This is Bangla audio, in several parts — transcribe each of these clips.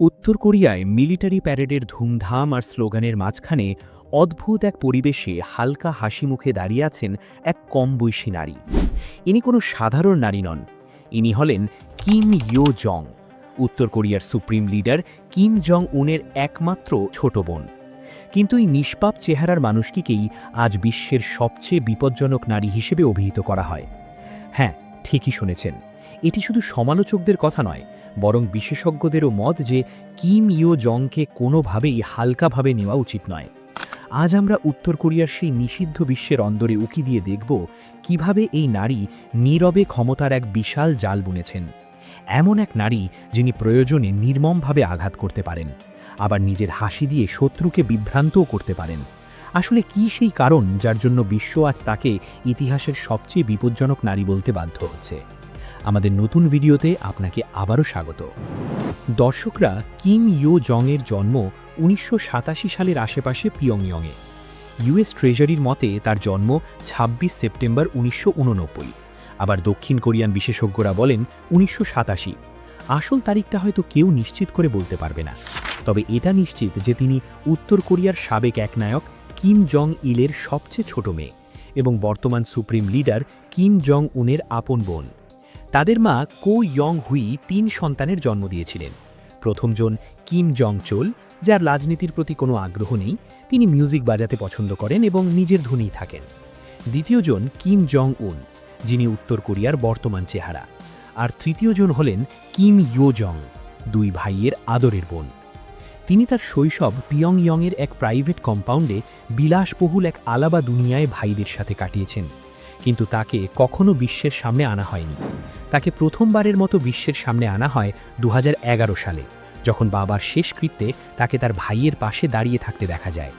উত্তর কোরিয়ায় মিলিটারি প্যারেডের ধুমধাম আর স্লোগানের মাঝখানে অদ্ভুত এক পরিবেশে হালকা হাসি মুখে দাঁড়িয়ে আছেন এক কম বয়সী নারী। ইনি কোনো সাধারণ নারী নন। ইনি হলেন কিম ইয়ো জং উত্তর কোরিয়ার সুপ্রিম লিডার কিম জং উনের একমাত্র ছোট বোন। কিন্তু এই নিষ্পাপ চেহারার মানুষটিকেই আজ বিশ্বের সবচেয়ে বিপজ্জনক নারী হিসেবে অভিহিত করা হয়। হ্যাঁ ঠিকই শুনেছেন। এটি শুধু সমালোচকদের কথা নয় বরং বিশেষজ্ঞদেরও মত যে কিম ইয়ো জংকে কোনোভাবেই হালকাভাবে নেওয়া উচিত নয়। আজ আমরা উত্তর কোরিয়ার সেই নিষিদ্ধ বিশ্বের অন্দরে উকি দিয়ে দেখব কীভাবে এই নারী নীরবে ক্ষমতার এক বিশাল জাল বুনেছেন। এমন এক নারী যিনি প্রয়োজনে নির্মমভাবে আঘাত করতে পারেন, আবার নিজের হাসি দিয়ে শত্রুকে বিভ্রান্তও করতে পারেন। আসলে কি সেই কারণ যার জন্য বিশ্ব আজ তাকে ইতিহাসের সবচেয়ে বিপজ্জনক নারী বলতে বাধ্য হচ্ছে? আমাদের নতুন ভিডিওতে আপনাকে আবারও স্বাগত। দর্শকরা কিম ইয়ো জংয়ের জন্ম উনিশশো সাতাশি সালের আশেপাশে পিয়ংইয়ংয়ে। ইউএস ট্রেজারির মতে তার জন্ম ২৬ সেপ্টেম্বর উনিশশো উননব্বই। আবার দক্ষিণ কোরিয়ান বিশেষজ্ঞরা বলেন উনিশশো সাতাশি। আসল তারিখটা হয়তো কেউ নিশ্চিত করে বলতে পারবে না। তবে এটা নিশ্চিত যে তিনি উত্তর কোরিয়ার সাবেক এক নায়ক কিম জং ইলের সবচেয়ে ছোট মেয়ে এবং বর্তমান সুপ্রিম লিডার কিম জং উনের আপন বোন। তাদের মা কো ইয়ং হুই তিন সন্তানের জন্ম দিয়েছিলেন। প্রথমজন কিম জং চোল যার রাজনীতির প্রতি কোনো আগ্রহ নেই, তিনি মিউজিক বাজাতে পছন্দ করেন এবং নিজের ধুনেই থাকেন। দ্বিতীয়জন কিম জং উন যিনি উত্তর কোরিয়ার বর্তমান চেহারা। আর তৃতীয়জন হলেন কিম ইয়ো জং দুই ভাইয়ের আদরের বোন। তিনি তার শৈশব পিয়ংইয়ংয়ের এক প্রাইভেট কম্পাউন্ডে বিলাসবহুল এক আলাবা দুনিয়ায় ভাইদের সাথে কাটিয়েছেন, কিন্তু তাকে কখনো বিশ্বের সামনে আনা হয়নি। তাকে প্রথমবারের মতো বিশ্বের সামনে আনা হয় দু হাজার এগারো সালে, যখন বাবার শেষকৃত্যে তাকে তার ভাইয়ের পাশে দাঁড়িয়ে থাকতে দেখা যায়।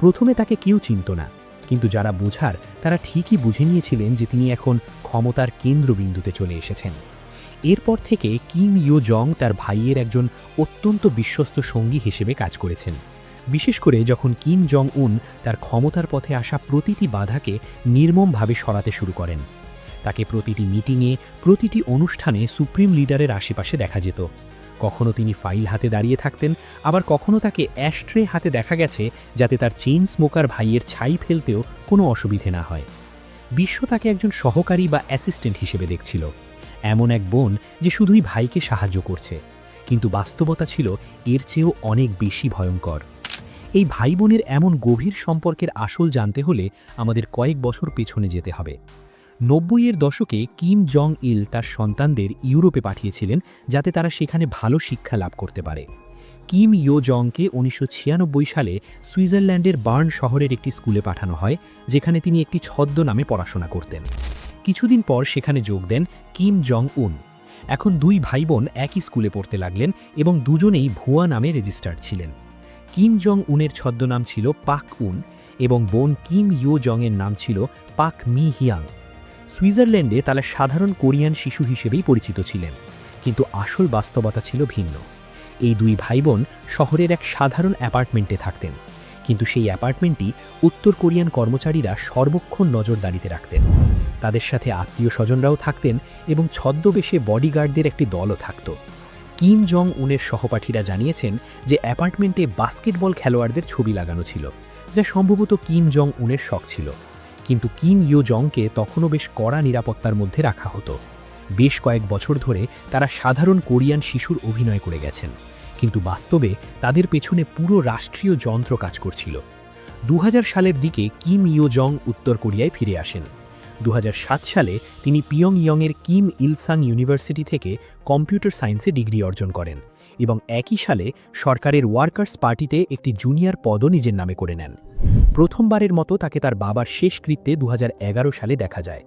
প্রথমে তাকে কেউ চিনত না, কিন্তু যারা বোঝার তারা ঠিকই বুঝে নিয়েছিলেন যে তিনি এখন ক্ষমতার কেন্দ্রবিন্দুতে চলে এসেছেন। এরপর থেকে কিম ইয়ো জং তার ভাইয়ের একজন অত্যন্ত বিশ্বস্ত সঙ্গী হিসেবে কাজ করেছেন। বিশেষ করে যখন কিম জং উন তার ক্ষমতার পথে আসা প্রতিটি বাধাকে নির্মমভাবে সরাতে শুরু করেন। তাকে প্রতিটি মিটিংয়ে, প্রতিটি অনুষ্ঠানে সুপ্রিম লিডারের আশেপাশে দেখা যেত। কখনো তিনি ফাইল হাতে দাঁড়িয়ে থাকতেন, আবার কখনো তাকে অ্যাশট্রে হাতে দেখা গেছে যাতে তার চেইন স্মোকার ভাইয়ের ছাই ফেলতেও কোনো অসুবিধে না হয়। বিশ্ব তাকে একজন সহকারী বা অ্যাসিস্ট্যান্ট হিসেবে দেখছিল। এমন এক বোন যে শুধুই ভাইকে সাহায্য করছে। কিন্তু বাস্তবতা ছিল এর চেয়েও অনেক বেশি ভয়ঙ্কর। এই ভাই বোনের এমন গভীর সম্পর্কের আসল জানতে হলে আমাদের কয়েক বছর পেছনে যেতে হবে। নব্বইয়ের দশকে কিম জং ইল তার সন্তানদের ইউরোপে পাঠিয়েছিলেন যাতে তারা সেখানে ভালো শিক্ষা লাভ করতে পারে। কিম ইয়ো জংকে উনিশশো ছিয়ানব্বই সালে সুইজারল্যান্ডের বার্ন শহরের একটি স্কুলে পাঠানো হয়, যেখানে তিনি একটি ছদ্ম নামে পড়াশোনা করতেন। কিছুদিন পর সেখানে যোগ দেন কিম জং উন এখন দুই ভাই বোন একই স্কুলে পড়তে লাগলেন এবং দুজনেই ভুয়া নামে রেজিস্টার্ড ছিলেন। কিম জং উনের ছদ্মনাম ছিল পাক উন এবং বোন কিম ইয়ো জংয়ের নাম ছিল পাক মি হিয়াং সুইজারল্যান্ডে তারা সাধারণ কোরিয়ান শিশু হিসেবেই পরিচিত ছিলেন, কিন্তু আসল বাস্তবতা ছিল ভিন্ন। এই দুই ভাই বোন শহরের এক সাধারণ অ্যাপার্টমেন্টে থাকতেন, কিন্তু সেই অ্যাপার্টমেন্টটি উত্তর কোরিয়ান কর্মচারীরা সর্বক্ষণ নজরদারিতে রাখতেন। তাদের সাথে আত্মীয় স্বজনরাও থাকতেন এবং ছদ্মবেশে বডিগার্ডদের একটি দলও থাকত। কিম জং উনের সহপাঠীরা জানিয়েছেন যে অ্যাপার্টমেন্টে বাস্কেটবল খেলোয়াড়দের ছবি লাগানো ছিল, যা সম্ভবত কিম জং উনের শখ ছিল। কিন্তু কিম ইয়ো জংকে তখনও বেশ কড়া নিরাপত্তার মধ্যে রাখা হতো। বেশ কয়েক বছর ধরে তারা সাধারণ কোরিয়ান শিশুর অভিনয় করে গেছেন, কিন্তু বাস্তবে তাদের পেছনে পুরো রাষ্ট্রীয় যন্ত্র কাজ করছিল। দু হাজার সালের দিকে কিম ইয়ো জং উত্তর কোরিয়ায় ফিরে আসেন। দু হাজার সাত সালে তিনি পিয়ং পিয়ংইয়ংয়ের কিম ইলসাং ইউনিভার্সিটি থেকে কম্পিউটার সায়েন্সে ডিগ্রি অর্জন করেন এবং একই সালে সরকারের ওয়ার্কার্স পার্টিতে একটি জুনিয়র পদও নিজের নামে করে নেন। প্রথমবারের মতো তাকে তার বাবার শেষকৃত্যে দু হাজার এগারো সালে দেখা যায়।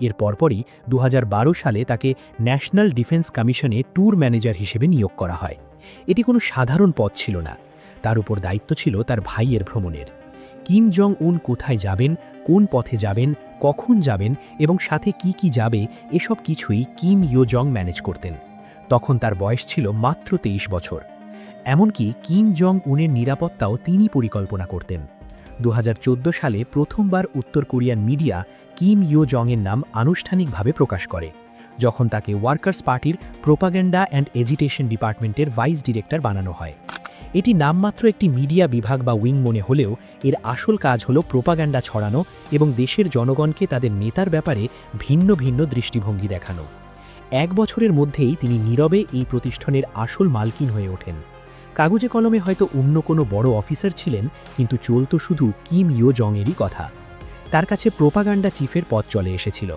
এর পরপরই দু হাজার বারো সালে তাকে ন্যাশনাল ডিফেন্স কমিশনে ট্যুর ম্যানেজার হিসেবে নিয়োগ করা হয়। এটি কোনো সাধারণ পদ ছিল না। তার উপর দায়িত্ব ছিল তার ভাইয়ের ভ্রমণের। কিম জং উন কোথায় যাবেন, কোন পথে যাবেন, কখন যাবেন এবং সাথে কি কি যাবে, এসব কিছুই কিম ইয়ো জং ম্যানেজ করতেন। তখন তার বয়স ছিল মাত্র তেইশ বছর। এমনকি কিম জং উনের নিরাপত্তাও তিনি পরিকল্পনা করতেন। দু হাজার চোদ্দ সালে প্রথমবার উত্তর কোরিয়ান মিডিয়া কিম ইয়ো জংয়ের নাম আনুষ্ঠানিকভাবে প্রকাশ করে, যখন তাকে ওয়ার্কার্স পার্টির প্রোপাগেন্ডা অ্যান্ড এজিটেশন ডিপার্টমেন্টের ভাইস ডিরেক্টর বানানো হয়। এটি নামমাত্র একটি মিডিয়া বিভাগ বা উইং মনে হলেও এর আসল কাজ হল প্রোপাগান্ডা ছড়ানো এবং দেশের জনগণকে তাদের নেতার ব্যাপারে ভিন্ন ভিন্ন দৃষ্টিভঙ্গি দেখানো। এক বছরের মধ্যেই তিনি নীরবে এই প্রতিষ্ঠানের আসল মালকিন হয়ে ওঠেন। কাগজে কলমে হয়তো অন্য কোনো বড় অফিসার ছিলেন, কিন্তু চলত শুধু কিম ইয়ো জংয়েরই কথা। তার কাছে প্রোপাগান্ডা চিফের পদ চলে এসেছিল।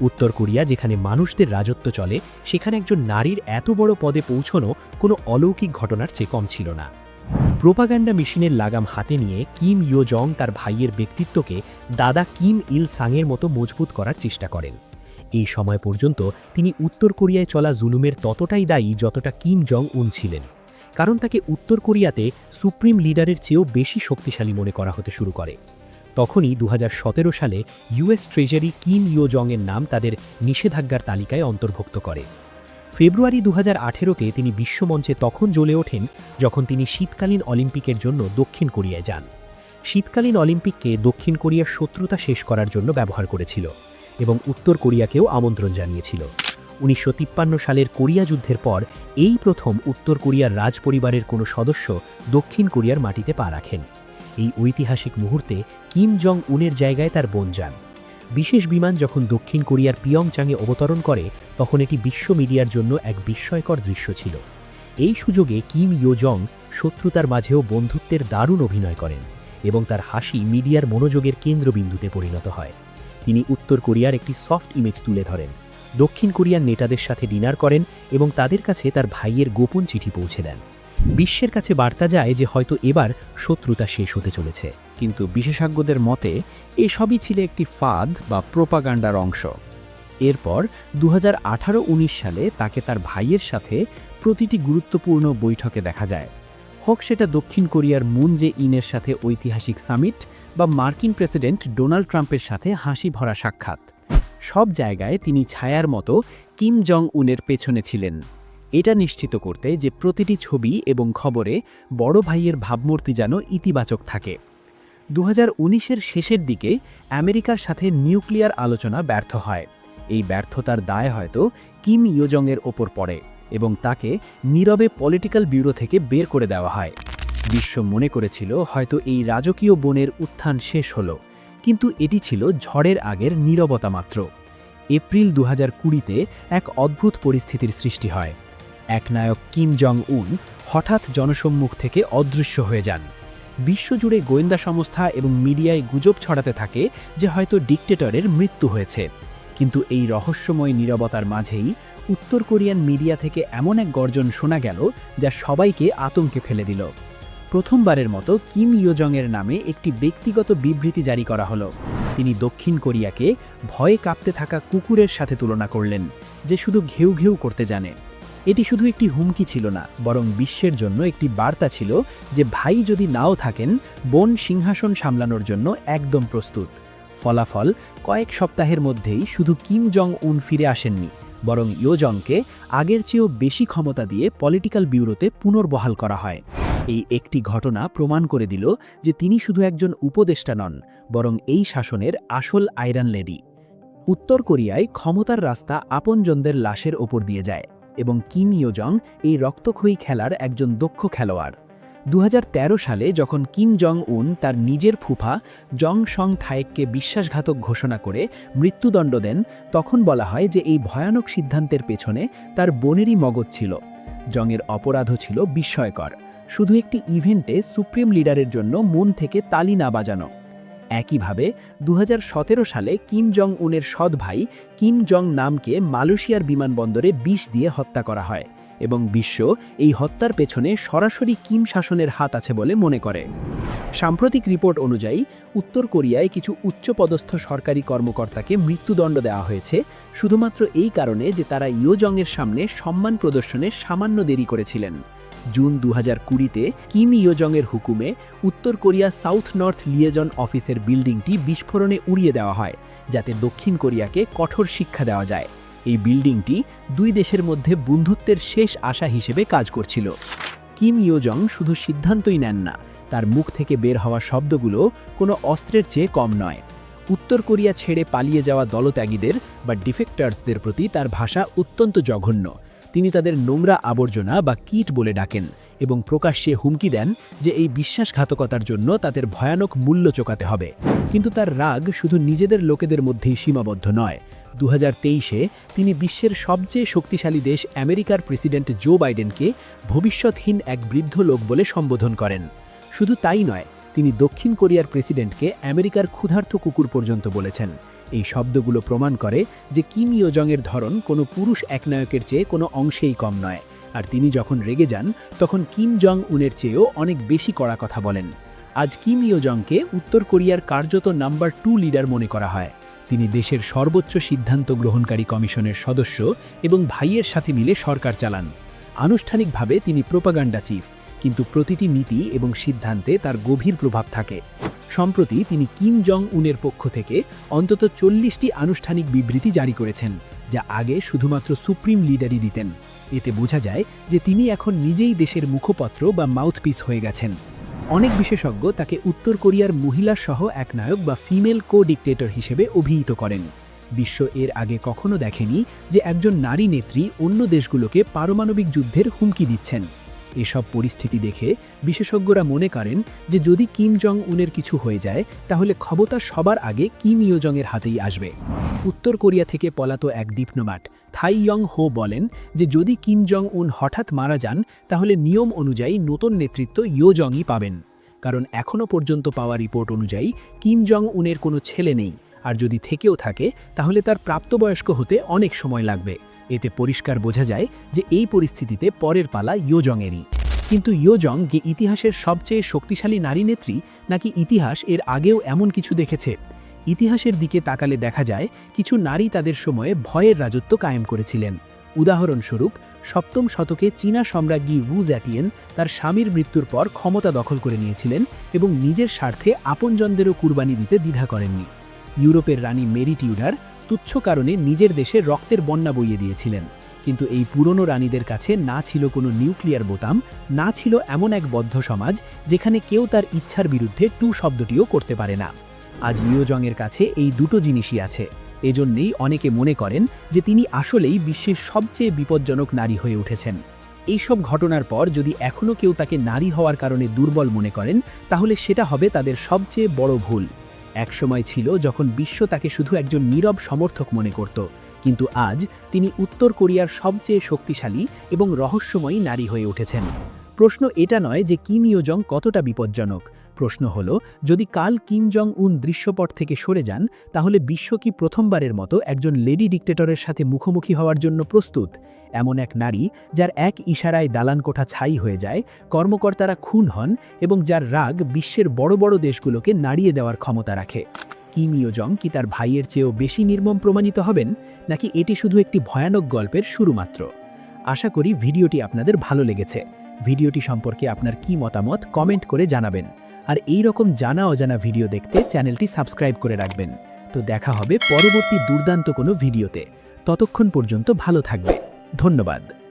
উত্তর কোরিয়া, যেখানে মানুষদের রাজত্ব চলে, সেখানে একজন নারীর এত বড় পদে পৌঁছনো কোনো অলৌকিক ঘটনার চেয়ে কম ছিল না। প্রোপাগান্ডা মেশিনের লাগাম হাতে নিয়ে কিম ইয়ো জং তার ভাইয়ের ব্যক্তিত্বকে দাদা কিম ইল সাংয়ের মতো মজবুত করার চেষ্টা করেন। এই সময় পর্যন্ত তিনি উত্তর কোরিয়ায় চলা জুলুমের ততটাই দায়ী যতটা কিম জং উন ছিলেন। কারণ তাকে উত্তর কোরিয়াতে সুপ্রিম লিডারের চেয়েও বেশি শক্তিশালী মনে করা হতে শুরু করে। তখনই দু হাজার সতেরো সালে ইউএস ট্রেজারি কিম ইয়ো জংয়ের নাম তাদের নিষেধাজ্ঞার তালিকায় অন্তর্ভুক্ত করে। ফেব্রুয়ারি দু হাজার তিনি বিশ্বমঞ্চে তখন জ্বলে ওঠেন যখন তিনি শীতকালীন অলিম্পিকের জন্য দক্ষিণ কোরিয়ায় যান। শীতকালীন অলিম্পিককে দক্ষিণ কোরিয়ার শত্রুতা শেষ করার জন্য ব্যবহার করেছিল এবং উত্তর কোরিয়াকেও আমন্ত্রণ জানিয়েছিল। উনিশশো তিপ্পান্ন সালের কোরিয়া যুদ্ধের পর এই প্রথম উত্তর কোরিয়ার রাজপরিবারের কোনো সদস্য দক্ষিণ কোরিয়ার মাটিতে পা রাখেন। এই ঐতিহাসিক মুহূর্তে কিম জং উনের জায়গায় তার বোন যান। বিশেষ বিমান যখন দক্ষিণ কোরিয়ার পিয়ংচাংয়ে অবতরণ করে, তখন এটি বিশ্ব মিডিয়ার জন্য এক বিস্ময়কর দৃশ্য ছিল। এই সুযোগে কিম ইয়ো জং শত্রুতার মাঝেও বন্ধুত্বের দারুণ অভিনয় করেন এবং তার হাসি মিডিয়ার মনোযোগের কেন্দ্রবিন্দুতে পরিণত হয়। তিনি উত্তর কোরিয়ার একটি সফট ইমেজ তুলে ধরেন। দক্ষিণ কোরিয়ার নেতাদের সাথে ডিনার করেন এবং তাদের কাছে তার ভাইয়ের গোপন চিঠি পৌঁছে দেন। বিশ্বের কাছে বার্তা যায় যে হয়তো এবার শত্রুতা শেষ হতে চলেছে। কিন্তু বিশেষজ্ঞদের মতে, এসবই ছিল একটি ফাঁদ বা প্রোপাগান্ডার অংশ। এরপর দু হাজার সালে তাকে তার ভাইয়ের সাথে প্রতিটি গুরুত্বপূর্ণ বৈঠকে দেখা যায়। হোক সেটা দক্ষিণ কোরিয়ার মুন জে ইনের সাথে ঐতিহাসিক সামিট বা মার্কিন প্রেসিডেন্ট ডোনাল্ড ট্রাম্পের সাথে হাসি ভরা সাক্ষাৎ। সব জায়গায় তিনি ছায়ার মতো কিম জং উনের পেছনে ছিলেন। এটা নিশ্চিত করতে যে প্রতিটি ছবি এবং খবরে বড় ভাইয়ের ভাবমূর্তি যেন ইতিবাচক থাকে। দু হাজার শেষের দিকে আমেরিকার সাথে নিউক্লিয়ার আলোচনা ব্যর্থ হয়। এই ব্যর্থতার দায় হয়তো কিম ইয়োজংয়ের ওপর পড়ে এবং তাকে নীরবে পলিটিক্যাল ব্যুরো থেকে বের করে দেওয়া হয়। বিশ্ব মনে করেছিল হয়তো এই রাজকীয় বনের উত্থান শেষ হল। কিন্তু এটি ছিল ঝড়ের আগের নীরবতা মাত্র। এপ্রিল দু হাজার কুড়িতে এক অদ্ভুত পরিস্থিতির সৃষ্টি হয়। একনায়ক কিম জং উন হঠাৎ জনসম্মুখ থেকে অদৃশ্য হয়ে যান। বিশ্বজুড়ে গোয়েন্দা সংস্থা এবং মিডিয়ায় গুজব ছড়াতে থাকে যে হয়তো ডিকটেটরের মৃত্যু হয়েছে। কিন্তু এই রহস্যময় নীরবতার মাঝেই উত্তর কোরিয়ান মিডিয়া থেকে এমন এক গর্জন শোনা গেল যা সবাইকে আতঙ্কে ফেলে দিল। প্রথমবারের মতো কিম ইয়োজংয়ের নামে একটি ব্যক্তিগত বিবৃতি জারি করা হলো। তিনি দক্ষিণ কোরিয়াকে ভয়ে কাঁপতে থাকা কুকুরের সাথে তুলনা করলেন, যে শুধু ঘেউ ঘেউ করতে জানে। এটি শুধু একটি হুমকি ছিল না, বরং বিশ্বের জন্য একটি বার্তা ছিল যে ভাই যদি নাও থাকেন, বোন সিংহাসন সামলানোর জন্য একদম প্রস্তুত। ফলাফল কয়েক সপ্তাহের মধ্যেই শুধু কিম জং উন ফিরে আসেননি, বরং ইয়োজংকে আগের চেয়েও বেশি ক্ষমতা দিয়ে পলিটিক্যাল ব্যুরোতে পুনর্বহাল করা হয়। এই একটি ঘটনা প্রমাণ করে দিল যে তিনি শুধু একজন উপদেষ্টা নন, বরং এই শাসনের আসল আয়রন লেডি। উত্তর কোরিয়ায় ক্ষমতার রাস্তা আপনজনদের লাশের ওপর দিয়ে যায় এবং কিম ইয়োজং এই রক্তক্ষয়ী খেলার একজন দক্ষ খেলোয়াড়। দু হাজার তেরো সালে যখন কিম জং উন তার নিজের ফুফা জং সং থায়েককে বিশ্বাসঘাতক ঘোষণা করে মৃত্যুদণ্ড দেন, তখন বলা হয় যে এই ভয়ানক সিদ্ধান্তের পেছনে তার বোনেরই মগজ ছিল। জংয়ের অপরাধও ছিল বিস্ময়কর। শুধু একটি ইভেন্টে সুপ্রিম লিডারের জন্য মন থেকে তালি না বাজানো। একইভাবে দু হাজার সতেরো সালে কিম জং উনের সৎ ভাই কিম জং নামকে মালয়েশিয়ার বিমানবন্দরে বিষ দিয়ে হত্যা করা হয় এবং বিশ্ব এই হত্যার পেছনে সরাসরি কিম শাসনের হাত আছে বলে মনে করে। সাম্প্রতিক রিপোর্ট অনুযায়ী, উত্তর কোরিয়ায় কিছু উচ্চপদস্থ সরকারি কর্মকর্তাকে মৃত্যুদণ্ড দেওয়া হয়েছে, শুধুমাত্র এই কারণে যে তারা ইয়োজংয়ের সামনে সম্মান প্রদর্শনে সামান্য দেরি করেছিলেন। জুন দু হাজার কুড়িতে কিম ইয়োজংয়ের হুকুমে উত্তর কোরিয়া সাউথ নর্থ লিয়েজন অফিসের বিল্ডিংটি বিস্ফোরণে উড়িয়ে দেওয়া হয়, যাতে দক্ষিণ কোরিয়াকে কঠোর শিক্ষা দেওয়া যায়। এই বিল্ডিংটি দুই দেশের মধ্যে বন্ধুত্বের শেষ আশা হিসেবে কাজ করছিল। কিম ইয়োজং শুধু সিদ্ধান্তই নেন না, তার মুখ থেকে বের হওয়া শব্দগুলো কোনো অস্ত্রের চেয়ে কম নয়। উত্তর কোরিয়া ছেড়ে পালিয়ে যাওয়া দলত্যাগীদের বা ডিফেক্টার্সদের প্রতি তার ভাষা অত্যন্ত জঘন্য। তিনি তাদের নোংরা আবর্জনা বা কীট বলে ডাকেন এবং প্রকাশ্যে হুমকি দেন যে এই বিশ্বাসঘাতকতার জন্য তাদের ভয়ানক মূল্য চোকাতে হবে। কিন্তু তার রাগ শুধু নিজেদের লোকেদের মধ্যেই সীমাবদ্ধ নয়। দু তেইশে তিনি বিশ্বের সবচেয়ে শক্তিশালী দেশ আমেরিকার প্রেসিডেন্ট জো বাইডেনকে ভবিষ্যৎহীন এক বৃদ্ধ লোক বলে সম্বোধন করেন। শুধু তাই নয়, তিনি দক্ষিণ কোরিয়ার প্রেসিডেন্টকে আমেরিকার ক্ষুধার্ত কুকুর পর্যন্ত বলেছেন। এই শব্দগুলো প্রমাণ করে যে কিম ইয়োজংয়ের ধরন কোনো পুরুষ একনায়কের চেয়ে কোনো অংশেই কম নয়। আর তিনি যখন রেগে যান, তখন কিম জং উনের চেয়েও অনেক বেশি কড়া কথা বলেন। আজ কিম ইয়োজংকে উত্তর কোরিয়ার কার্যত নাম্বার টু লিডার মনে করা হয়। তিনি দেশের সর্বোচ্চ সিদ্ধান্ত গ্রহণকারী কমিশনের সদস্য এবং ভাইয়ের সাথে মিলে সরকার চালান। আনুষ্ঠানিকভাবে তিনি প্রোপাগান্ডা চিফ। কিন্তু প্রতিটি নীতি এবং সিদ্ধান্তে তার গভীর প্রভাব থাকে। সম্প্রতি তিনি কিম জং উনের পক্ষ থেকে অন্তত চল্লিশটি আনুষ্ঠানিক বিবৃতি জারি করেছেন, যা আগে শুধুমাত্র সুপ্রিম লিডারই দিতেন। এতে বোঝা যায় যে তিনি এখন নিজেই দেশের মুখপত্র বা মাউথপিস হয়ে গেছেন। অনেক বিশেষজ্ঞ তাকে উত্তর কোরিয়ার মহিলা সহ এক নায়ক বা ফিমেল কো ডিকটেটর হিসেবে অভিহিত করেন। বিশ্ব এর আগে কখনো দেখেনি যে একজন নারী নেত্রী অন্য দেশগুলোকে পারমাণবিক যুদ্ধের হুমকি দিচ্ছেন। এসব পরিস্থিতি দেখে বিশেষজ্ঞরা মনে করেন যে যদি কিম জং উনের কিছু হয়ে যায়, তাহলে ক্ষমতা সবার আগে কিম ইয়োজংয়ের হাতেই আসবে। উত্তর কোরিয়া থেকে পলাত এক দীপনমাট থাই ইয়ং হো বলেন যে যদি কিম জং উন হঠাৎ মারা যান, তাহলে নিয়ম অনুযায়ী নতুন নেতৃত্ব ইয়োজংই পাবেন। কারণ এখনও পর্যন্ত পাওয়া রিপোর্ট অনুযায়ী কিম জং উনের কোনো ছেলে নেই। আর যদি থেকেও থাকে, তাহলে তার প্রাপ্তবয়স্ক হতে অনেক সময় লাগবে। এতে পরিষ্কার বোঝা যায় যে এই পরিস্থিতিতে পরের পালা ইয়োজংয়েরই। কিন্তু ইয়োজং কি ইতিহাসের সবচেয়ে শক্তিশালী নারী নেত্রী, নাকি ইতিহাস এর আগেও এমন কিছু দেখেছে? ইতিহাসের দিকে তাকালে দেখা যায়, কিছু নারী তাদের সময়ে ভয়ের রাজত্ব কায়েম করেছিলেন। উদাহরণস্বরূপ, সপ্তম শতকে চীনা সম্রাজ্ঞী রু জ্যাটিয়েন তার স্বামীর মৃত্যুর পর ক্ষমতা দখল করে নিয়েছিলেন এবং নিজের স্বার্থে আপনজনদেরও কুরবানি দিতে দ্বিধা করেননি। ইউরোপের রানী মেরি টিউডার তুচ্ছ কারণে নিজের দেশে রক্তের বন্যা বইয়ে দিয়েছিলেন। কিন্তু এই পুরনো রানীদের কাছে না ছিল কোনো নিউক্লিয়ার বোতাম, না ছিল এমন এক বদ্ধ সমাজ যেখানে কেউ তার ইচ্ছার বিরুদ্ধে টু শব্দটিও করতে পারে না। আজ ইয়োজংয়ের কাছে এই দুটো জিনিসই আছে। এজন্যেই অনেকে মনে করেন যে তিনি আসলেই বিশ্বের সবচেয়ে বিপজ্জনক নারী হয়ে উঠেছেন। এইসব ঘটনার পর যদি এখনও কেউ তাকে নারী হওয়ার কারণে দুর্বল মনে করেন, তাহলে সেটা হবে তাদের সবচেয়ে বড় ভুল। একসময় ছিল যখন বিশ্ব তাকে শুধু একজন নীরব সমর্থক মনে করত, কিন্তু আজ তিনি উত্তর কোরিয়ার সবচেয়ে শক্তিশালী এবং রহস্যময়ী নারী হয়ে উঠেছেন। প্রশ্ন এটা নয় যে কিম ইয়োজং কতটা বিপজ্জনক প্রশ্ন হল, যদি কাল কিম জং উন দৃশ্যপট থেকে সরে যান, তাহলে বিশ্ব কি প্রথমবারের মতো একজন লেডি ডিক্টেটরের সাথে মুখোমুখি হওয়ার জন্য প্রস্তুত? এমন এক নারী, যার এক ইশারায় দালানকোঠা ছাই হয়ে যায়, কর্মকর্তারা খুন হন এবং যার রাগ বিশ্বের বড় বড় দেশগুলোকে নাড়িয়ে দেওয়ার ক্ষমতা রাখে। কিম ইয়োজং কি তার ভাইয়ের চেয়েও বেশি নির্মম প্রমাণিত হবেন, নাকি এটি শুধু একটি ভয়ানক গল্পের শুরু মাত্র আশা করি ভিডিওটি আপনাদের ভালো লেগেছে। ভিডিওটি সম্পর্কে আপনার কি মতামত কমেন্ট করে জানাবেন। আর এই রকম জানা অজানা ভিডিও দেখতে চ্যানেলটি সাবস্ক্রাইব করে রাখবেন। তো দেখা হবে পরবর্তী দুর্দান্ত কোনো ভিডিওতে। ততক্ষণ পর্যন্ত ভালো থাকবে। ধন্যবাদ।